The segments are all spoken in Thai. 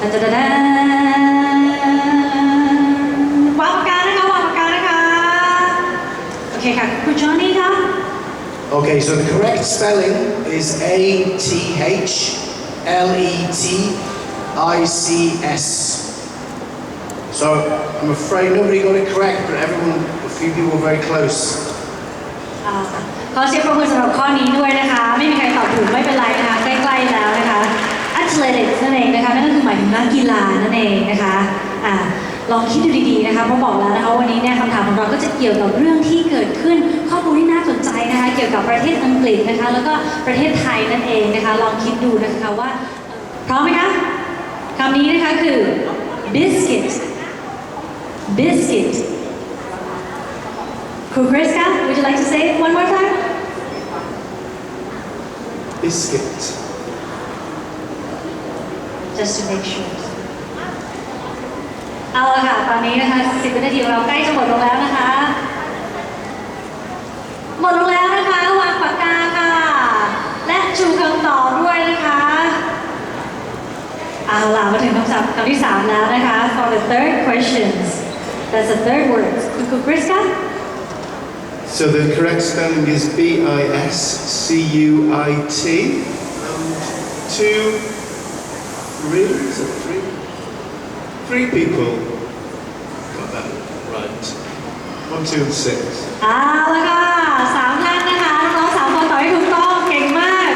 ดันดันดันดันวางปากกานะคะวางปากกานะคะโอเคค่ะคุณจอห์นนี่คะ Okay, so the correct spelling is A T H L E T I C S. So I'm afraid nobody got it correct, but everyone, a few people were very close. อ่าขอเสียงปรบมือสำหรับข้อนี้ด้วยนะคะ ไม่มีใครตอบถูกไม่เป็นไรนะคะใกล้ๆแล้วนะคะ athletics นั่นเองนะคะนั่นก็คือหมายถึงนักกีฬานั่นเองนะคะอ่าลองคิดดูดีๆนะคะเพราะบอกแล้วนะคะวันนี้เนี่ยคำถามของเราก็จะเกี่ยวกับเรื่องที่เกิดขึ้นข้อมูลที่น่าสนใจนะคะเกี่ยวกับประเทศอังกฤษนะคะแล้วก็ประเทศไทยนั่นเองนะคะลองคิดดูนะคะว่าพร้อมไหมคะคำนี้นะคะคือ biscuit biscuit ครูคริสคะ would you like to say it one more time Biscuit. Just to make sure เอาละค่ะ ตอนนี้นะคะ10วินาทีของเราใกล้จะหมดลงแล้วนะคะ หมดลงแล้วนะคะ วางปากกาค่ะ และชูคำตอบด้วยนะคะ เอาล่ะมาถึงคำศัพท์คำที่3แล้วนะคะ for the third questions that's the third word คุณครูคริสคะ So the correct spelling is B I S C U I T. And two, three, is it three? Three people got that right. One, two, and six. เอาละค่ะสามท่านนะคะน้องๆสามคนตอบให้ถูกต้องเก่งมาก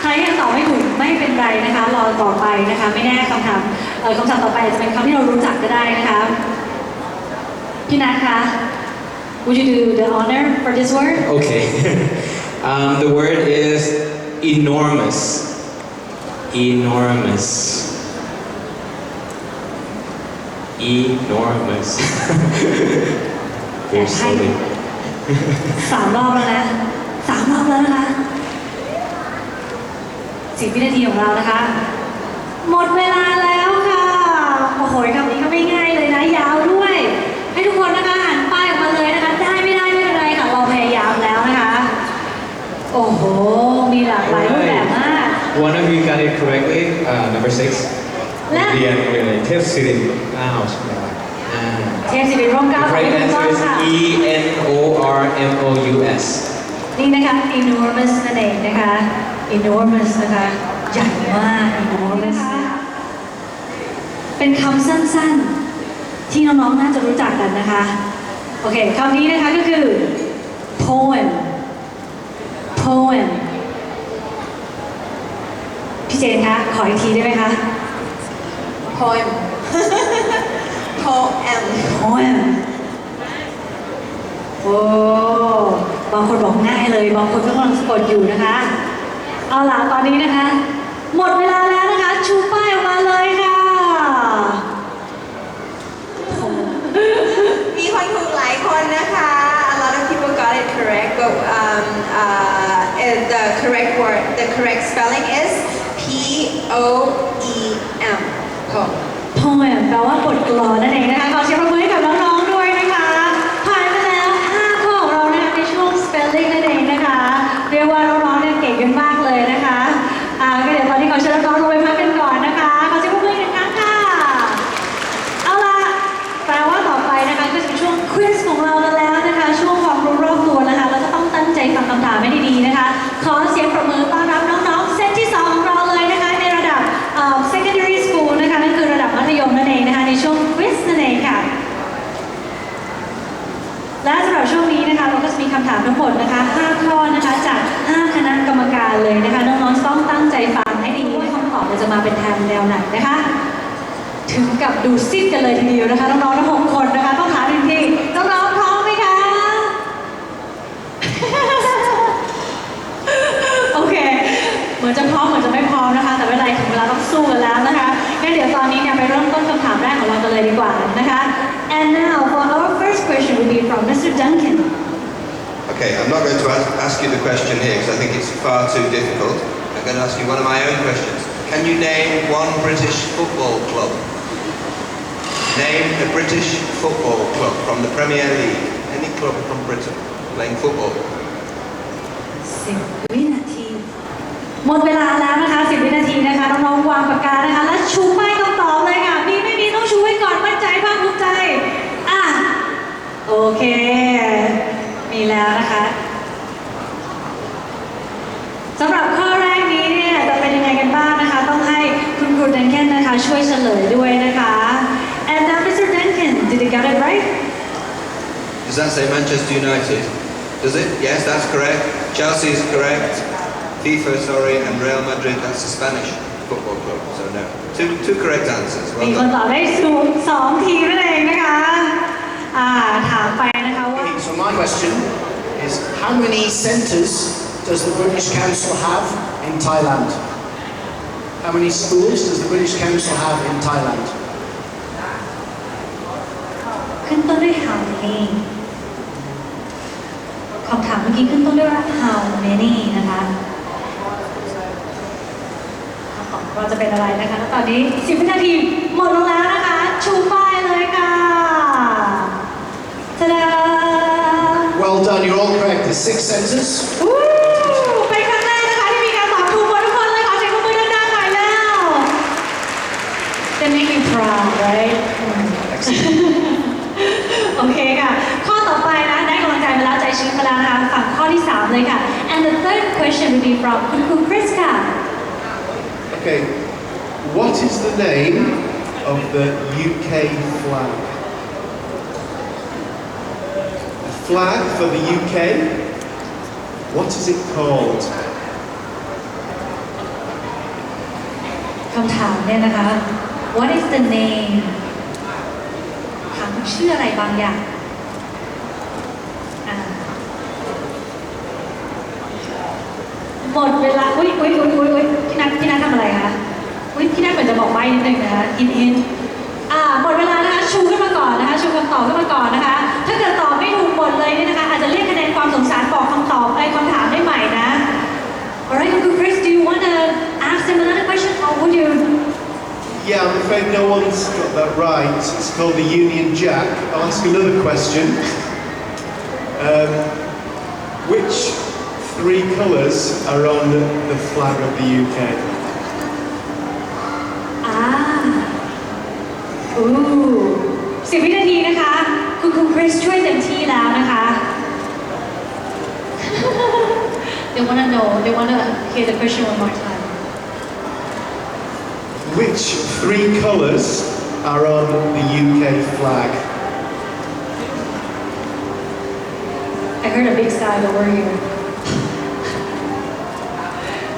ใครยังตอบไม่ถูกไม่เป็นไรนะคะ รอต่อไปนะคะ ไม่แน่คำถามเออคำศัพท์ต่อไปอาจจะเป็นคำที่เรารู้จักก็ได้นะคะพี่นัทคะ Would you do the honor for this word Okay. um, the word is enormous. Enormous. Enormous. Very slowly. สามรอบแล้วนะสามรอบแล้วนะคะสิบวินาทีของเรานะคะ หมดเวลาแล้วค่ะ โอ้โหคำนี้ก็ไม่ง่ายเลยนะ ยาวด้วย ให้ทุกคนนะคะหันป้ายออกมาเลยนะคะ ได้ไม่ได้ไม่เป็นไรค่ะ เราพยายามแล้วนะคะ โอ้โห มีหลากหลายรูปแบบมาก One of you got it correctly. Uh, number six. Left. The end, really. Tip sitting. Ow, something like that. เทพ สิริร่มเกล้า The ขอให้ correct ถูกต้อง answer is ค่ะ E N O R M O U S. นี่นะคะ enormous นั่นเองนะคะ enormous นะคะใหญ่มาก enormous นะคะเป็นคำสั้นๆ ที่น้องๆ น่าจะรู้จักกันนะคะ โอเคคำนี้นะคะก็คือ poem poem พี่เจนคะ ขออีกทีได้ไหมคะ poem poem poem โอ้บางคนบอกง่ายเลย บางคนก็กำลังสะกดอยู่นะคะ เอาล่ะตอนนี้นะคะ หมดเวลาแล้วนะคะ ชูป้ายออกมาเลยค่ะ มีคนถูกหลายคนนะคะ a lot of people got it correct but um, uh, and the correct word the correct spelling is P O E M poem poem แปลว่าบทกลอนนั่นเองนะคะ ขอเสียงปรบมือให้กับน้องๆด้วยนะคะ ผ่านไปแล้ว 5 ข้อของเรานะคะในช่วง spelling นั่นเองนะคะ เรียกว่าน้องๆเนี่ยเก่งกันมากเลยนะคะ อ่าก็เดี๋ยวตอนนี้ขอเชิญน้องๆลงไปพักกันก่อนนะคะ ขอเสียงปรบมืออีกครั้งค่ะ เอาล่ะ แปลว่าต่อไปนะคะก็จะเป็นช่วงควิสของเรากันแล้วนะคะ ช่วงความรู้รอบตัวนะคะ เราก็ต้องตั้งใจฟังคำถามให้ดีๆนะคะ ขอเสียงปรบมือต้อนรับน้องๆ เซตที่ 2 ของเราเลยนะคะ ในระดับเอ่อ secondary school นะคะ นั่นคือระดับมัธยมนั่นเองนะคะ ในช่วงควิสนั่นเองค่ะ และสำหรับช่วงนี้นะคะเราก็จะมีคำถามทั้งหมดนะคะ 5 ข้อนะคะจาก 5 คณะกรรมการ เลยนะคะน้องๆต้องตั้งใจฟังให้ดีว่าคำตอบเราจะมาเป็นทางแนวไหนนะคะ ถึงกับดูซิดกันเลยทีเดียวนะคะน้องๆทั้งหกคนนะคะต้องถามทันทีน้องๆพร้อมไหมคะโอเค เหมือนจะพร้อมเหมือนจะไม่พร้อมนะคะ แต่ไม่เป็นไรถึงเวลาต้องสู้กันแล้วนะคะงั้นเดี๋ยวตอนนี้เนี่ยไปเริ่มต้นคำถามแรกของเรากันเลยดีกว่านะคะ and now for our first question will be from Mr. Duncan Okay, I'm not going to ask you the question here because I think it's far too difficult. I'm going to ask you one of my own questions. Can you name one British football club? Name a British football club from the Premier League. Any club from Britain playing football. สิบวินาทีโอเค Does that say Manchester United? Does it? Yes, that's correct. Chelsea is correct. FIFA, sorry, and Real Madrid, that's a Spanish football club, so no. Two, two correct answers. มี Well คน done. ตอบได้สูงสองทีนั่นเองนะคะ อ่า ถามไปนะคะว่า Okay, so my question is how many centres does the British Council have in Thailand? How many schools does the British Council have in Thailand? ขึ้นต้นด้วย how many คำถา มเมื่อกี้ขึ้นต้นด้วยว่า how many นะคะคำตอบเราจะเป็นอะไรนะคะแล้วตอนนี้ 10วินาทีหมดลงแล้วนะคะ ชูป้ายเลยค่ะตะดา Well done, you're all correct. There's six centres. วู้ Okay, what is the name of the UK flag? The flag for the UK? What is it called? คำถามเนี่ยนะคะ what is the name ถามชื่ออะไรบางอย่างอ่า หมดเวลา อุ้ยอุ้ยอุ้ยอุ้ยอุ้ยพี่นัทพี่นัททำอะไรคะ อุ้ยพี่นัทเหมือนจะบอกใบนิดนึงนะคะอินอินอ่าหมดเวลานะคะ ชูขึ้นมาก่อนนะคะ ชูคำตอบขึ้นมาก่อนนะคะ ถ้าเกิดตอบไม่ถูกหมดเลยเนี่ยนะคะ อาจจะเรียกคะแนนความสงสารบอกคำตอบไอ้คำถามได้ใหม่นะ Alright, Uncle Chris, do you want to ask them another question or would you Yeah, I'm afraid no one's got that right. It's called the Union Jack. I'll ask another question. Um, which three colours are on the flag of the UK? อ่าอู้สิบวินาทีนะคะ คุณครูคริสช่วยเต็มที่แล้วนะคะ They wanna know they wanna hear the question one more time Which three colours are on the UK flag? I heard a big sigh over here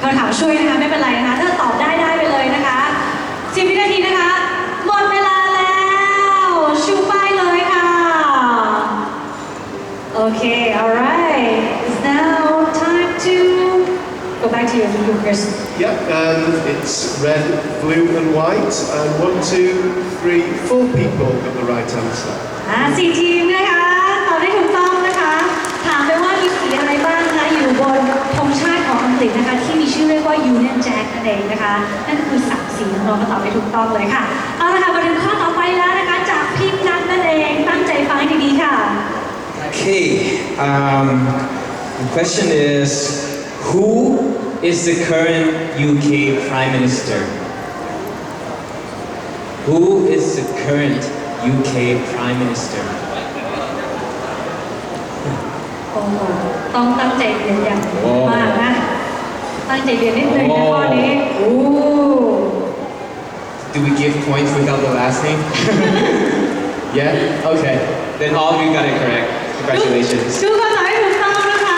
คำถามช่วยนะคะไม่เป็นไรนะคะ ถ้าตอบได้ได้ไปเลยนะคะสิบวินาทีนะคะ หมดเวลาแล้วชูป้ายเลยค่ะ โอเค alright it's now time to go back to your video Chris Yep, um, it's red, blue, and white. And one, two, three, four people got the right answer. อ่าสี่ทีมนะคะตอบได้ถูกต้องนะคะ ถามไปว่ามีสีอะไรบ้างนะคะอยู่บนธงชาติของอังกฤษนะคะที่มีชื่อ เรียกว่า Union Jack นั่นเองนะคะ นั่นก็คือสามสีน้องๆก็ตอบได้ถูกต้องเลยค่ะ เอาละค่ะมาถึงข้อต่อไปแล้วนะคะ จากพี่นัทนั่นเอง ตั้งใจฟังให้ดีๆค่ะ Okay, um, the question is Who is the current UK Prime Minister? Who is the current UK Prime Minister? โอ้โหต้องตั้งใจเรียนอย่างมากนะ ตั้งใจเรียนนิดนึงนะข้อนี้โอ้ Do we give points without the last name? yeah? Okay. Then all of you got it correct. Congratulations. ดูคำตอบให้ถูกต้องนะคะ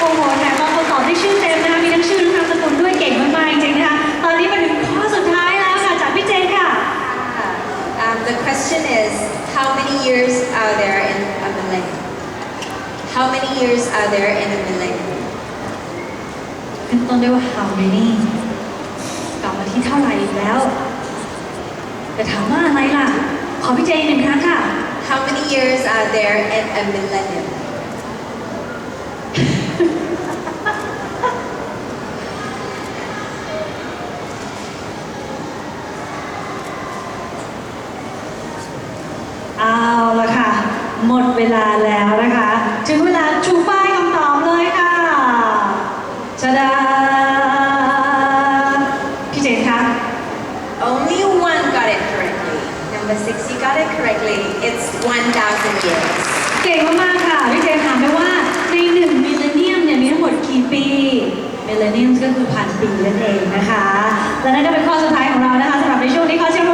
โอ้โหแถมบางคนตอบได้ชื่อเต็มนะคะ มีทั้งชื่อทั้งนามสกุลด้วยเก่งมากๆจริงๆนะคะ ตอนนี้มาถึงข้อสุดท้ายแล้วค่ะ จากพี่เจนค่ะ Um, the question is, how many years are there in a millennium? How many years are there in a millennium? ขึ้นต้นด้วยว่า how many กลับมาที่เท่าไหร่อีกแล้ว แต่ถามว่าอะไรล่ะ ขอพี่เจนหนึ่งครั้งค่ะ How many years are there in a millennium? เอาละค่ะ หมดเวลาแล้วนะคะ 1,000 years. เก่งมากๆค่ะพี่เจนถามไปว่าในหนึ่งมิลเลนเนียมเนี่ยมีทั้งหมดกี่ปีมิลเลนเนียมก็คือพันปีนั่นเองนะคะ และนั่นก็เป็นข้อสุดท้ายของเรานะคะสำหรับในช่วงนี้ขอเชิญ